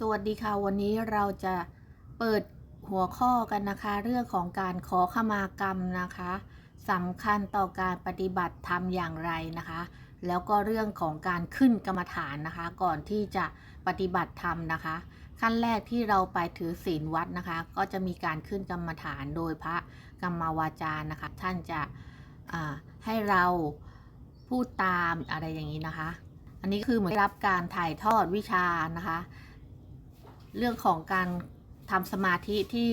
สวัสดีค่ะ วันนี้เราจะเปิดหัวข้อกันนะคะ เรื่องของการขอขมากรรมนะคะสำคัญต่อการปฏิบัติธรรมอย่างไรนะคะ แล้วก็เรื่องของการขึ้นกรรมฐานนะคะ ก่อนที่จะปฏิบัติธรรมนะคะ ขั้นแรกที่เราไปถือศีลวัดนะคะ ก็จะมีการขึ้นกรรมฐานโดยพระกรรมวาจานะคะ ท่านจะให้เราพูดตามอะไรอย่างนี้นะคะ อันนี้คือเหมือนรับการถ่ายทอดวิชานะคะ เรื่องของการทำสมาธิที่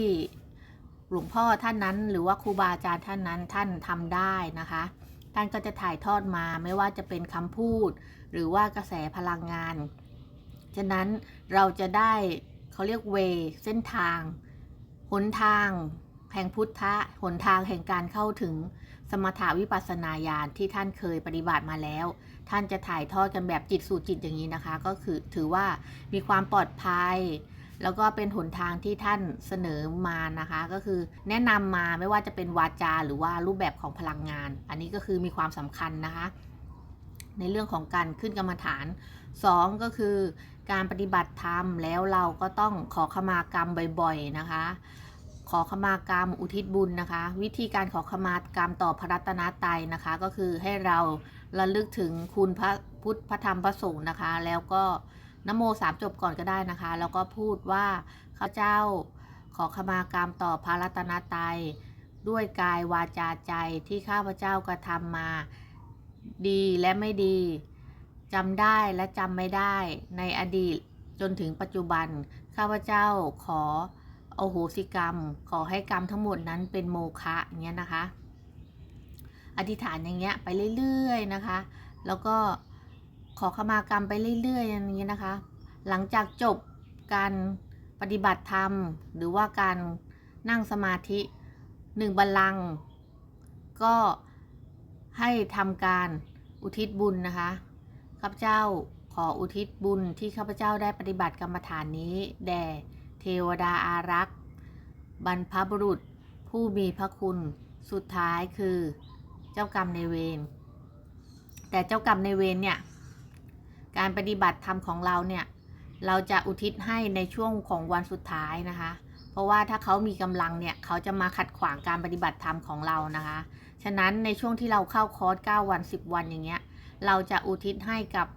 หลวงพ่อท่านนั้น หรือว่าครูบาอาจารย์ท่านนั้นท่านทำได้นะคะ ท่านก็จะถ่ายทอดมาไม่ว่าจะเป็นคำพูด หรือว่ากระแสพลังงาน ฉะนั้นเราจะได้เขาเรียกเวเส้นทางหนทาง แห่งพุทธะหนทางแห่งการเข้าถึงสมถาวิปัสนาญาณที่ท่านเคยปฏิบัติมาแล้ว ท่านจะถ่ายทอดกันแบบจิตสู่จิตอย่างนี้นะคะ ก็คือถือว่ามีความปลอดภัย แล้วก็เป็นหนทางที่ท่านเสนอมานะคะ ก็คือแนะนำมาไม่ว่าจะเป็นวาจาหรือว่ารูปแบบของพลังงาน อันนี้ก็คือมีความสำคัญนะคะ ในเรื่องของการขึ้นกรรมฐาน 2 ก็คือการปฏิบัติธรรมแล้วเราก็ต้องขอขมากรรมบ่อย ๆนะคะ ขอขมากรรมอุทิศบุญนะคะ วิธีการขอขมากรรมต่อพระรัตนตรัยนะคะ ก็คือให้เราระลึกถึงคุณพระพุทธพระธรรมพระสงฆ์นะคะ แล้วก็นโมสามจบก่อนก็ได้นะคะ แล้วก็พูดว่าข้าเจ้าขอขมากรรมต่อพระรัตนตรัยด้วยกายวาจาใจที่ข้าพเจ้ากระทำมาดีและไม่ดีจำได้และจำไม่ได้ในอดีตจนถึงปัจจุบัน ข้าพเจ้าขอ โอโหสิกรรม ขอให้กรรมทั้งหมดนั้นเป็นโมฆะอย่างเงี้ยนะคะ อธิษฐานอย่างเงี้ยไปเรื่อยๆนะคะ แล้วก็ขอขมากรรมไปเรื่อยๆอย่างนี้นะคะ หลังจากจบการปฏิบัติธรรม หรือว่าการนั่งสมาธิหนึ่งบัลลังก์ก็ให้ทำการอุทิศบุญนะคะข้าพเจ้าขออุทิศบุญที่ข้าพเจ้าได้ปฏิบัติกรรมฐานนี้แด่ เทวดาอารักษ์ บรรพบุรุษ ผู้มีพระคุณสุดท้ายคือเจ้ากรรมในเวรแต่เจ้ากรรมในเวรเนี่ย การปฏิบัติธรรมของเราเนี่ย เราจะอุทิศให้ในช่วงของวันสุดท้ายนะคะ เพราะว่าถ้าเขามีกำลังเนี่ย เขาจะมาขัดขวางการปฏิบัติธรรมของเรานะคะ ฉะนั้นในช่วงที่เราเข้าคอร์ส9วัน 10 วันอย่างเงี้ย เราจะอุทิศให้กับ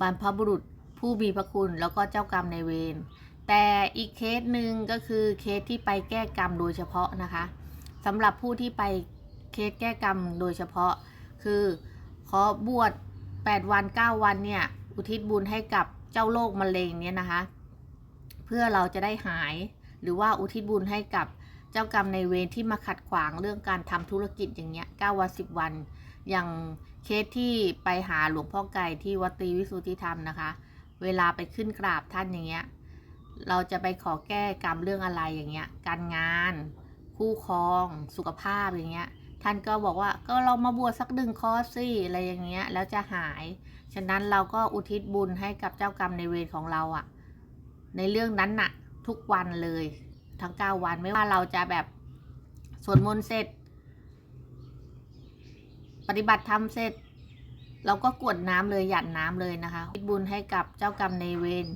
บรรพบุรุษผู้มีพระคุณแล้วก็เจ้ากรรมในเวร แต่อีกเคสหนึ่งก็คือเคสที่ไปแก้กรรมโดยเฉพาะนะคะสำหรับผู้ที่ไปเคสแก้กรรมโดยเฉพาะ คือขอบวช 8 วัน 9 วันเนี่ย อุทิศบุญให้กับเจ้าโรคมะเร็งเนี่ยนะคะ เพื่อเราจะได้หายหรือว่าอุทิศบุญให้กับเจ้ากรรมในเวรที่มาขัดขวางเรื่องการทำธุรกิจอย่างเงี้ย9วัน 10 วัน อย่างเคสที่ไปหาหลวงพ่อไก่ที่วัดตรีวิสุทธิธรรมนะคะ เวลาไปขึ้นกราบท่านอย่างเงี้ย เราจะไปขอแก้กรรมเรื่องอะไรอย่างเงี้ย การงาน คู่ครอง สุขภาพอย่างเงี้ย ท่านก็บอกว่าก็เรามาบวชสักหนึ่งคอร์สสิอะไรอย่างเงี้ย แล้วจะหาย ฉะนั้นเราก็อุทิศบุญให้กับเจ้ากรรมในเวรของเราอะในเรื่องนั้นน่ะ ทุกวันเลย ทั้ง 9 วันไม่ว่าเราจะแบบสวดมนต์เสร็จ ปฏิบัติธรรมเสร็จ เราก็กวดน้ำเลยหยัดน้ำเลยนะคะอุทิศบุญให้กับเจ้ากรรมในเวร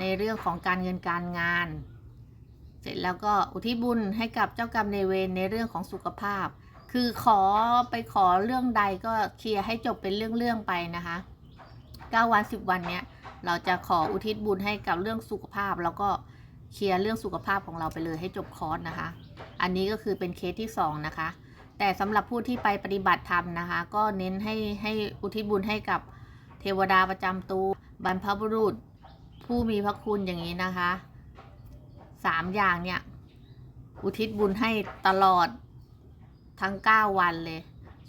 ในเรื่องของการเงินการงาน เสร็จแล้วก็อุทิศบุญให้กับเจ้ากรรมในเวรในเรื่องของสุขภาพ คือขอไปขอเรื่องใดก็เคลียร์ให้จบเป็นเรื่องๆไปนะคะ9วัน 10 วันเนี้ยเราจะขออุทิศบุญให้กับเรื่องสุขภาพ แล้วก็เคลียร์เรื่องสุขภาพของเราไปเลยให้จบคอร์สนะคะ อันนี้ก็คือเป็นเคสที่ 2 นะคะ แต่สำหรับผู้ที่ไปปฏิบัติธรรมนะคะ ก็เน้นให้ให้อุทิศบุญให้กับเทวดาประจำตัวบรรพบุรุษ ผู้มีพระคุณอย่างนี้นะคะสามอย่างเนี่ย อุทิศบุญให้ตลอดทั้ง9วันเลย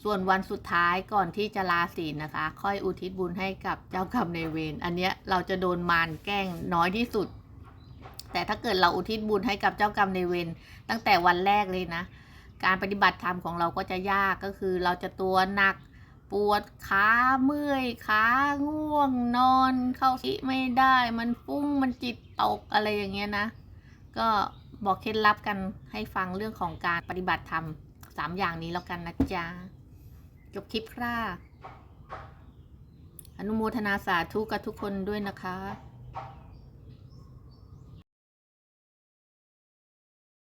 ส่วนวันสุดท้ายก่อนที่จะลาศีลนะคะ ค่อยอุทิศบุญให้กับเจ้ากรรมในเวรอันเนี้ยเราจะโดนมารแกล้งน้อยที่สุด แต่ถ้าเกิดเราอุทิศบุญให้กับเจ้ากรรมในเวรตั้งแต่วันแรกเลยนะ การปฏิบัติธรรมของเราก็จะยากก็คือเราจะตัวหนัก ปวดขาเมื่อยขาง่วงนอน เข้าที่ไม่ได้ มันฟุ้งมันจิตตกอะไรอย่างเงี้ยนะ ก็บอกเคล็ดลับกันให้ฟังเรื่องของการปฏิบัติธรรมสามอย่างนี้แล้วกันนะจ๊ะจบคลิปค่ะอนุโมทนาสาธุกับทุกคนด้วยนะคะ